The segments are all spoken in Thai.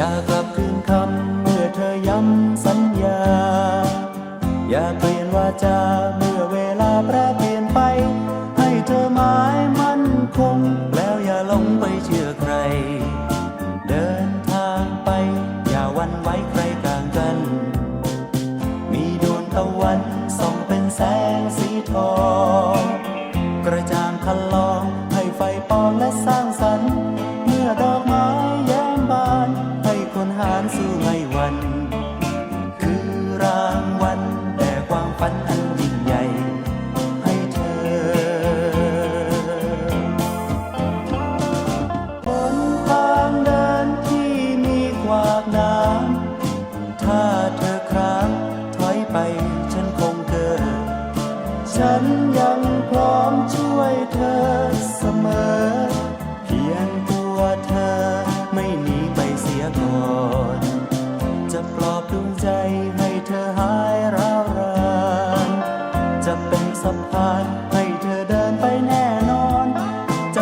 อย่ากลับคืนคำเมื่อเธอย้ำสัญญา อย่าเปลี่ยนวาจาเมื่อเวลาแปรเปลี่ยนไป ให้เธอหมายมั่นคง แล้วอย่าหลงไปเชื่อใคร เดินทางไป อย่าวันไว้ใครกลางกัน มีดวงตะวันส่องเป็นแสงสีทอง กระจ่างคันลอ สู้ไม่วัน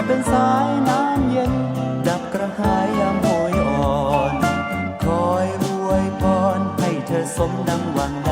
เป็นสายน้ำเย็น ดับกระหายยามโหยอ่อน คอยรวยพรให้เธอสมดังหวัง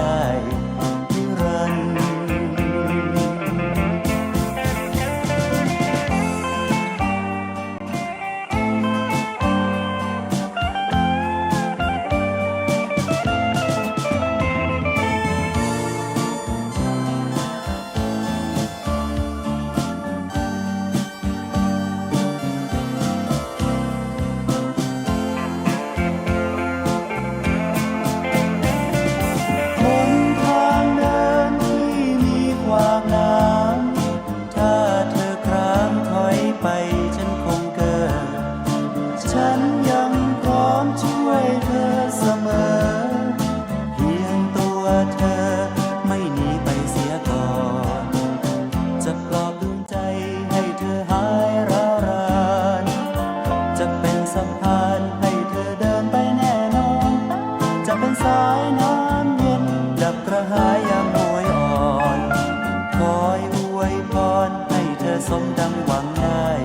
สะพานให้เธอเดินไปแน่นอน จะเป็นสายน้ำเย็น ดับกระหายยามโวอ่อน คอยอวยพรให้เธอสมดังหวังง่าย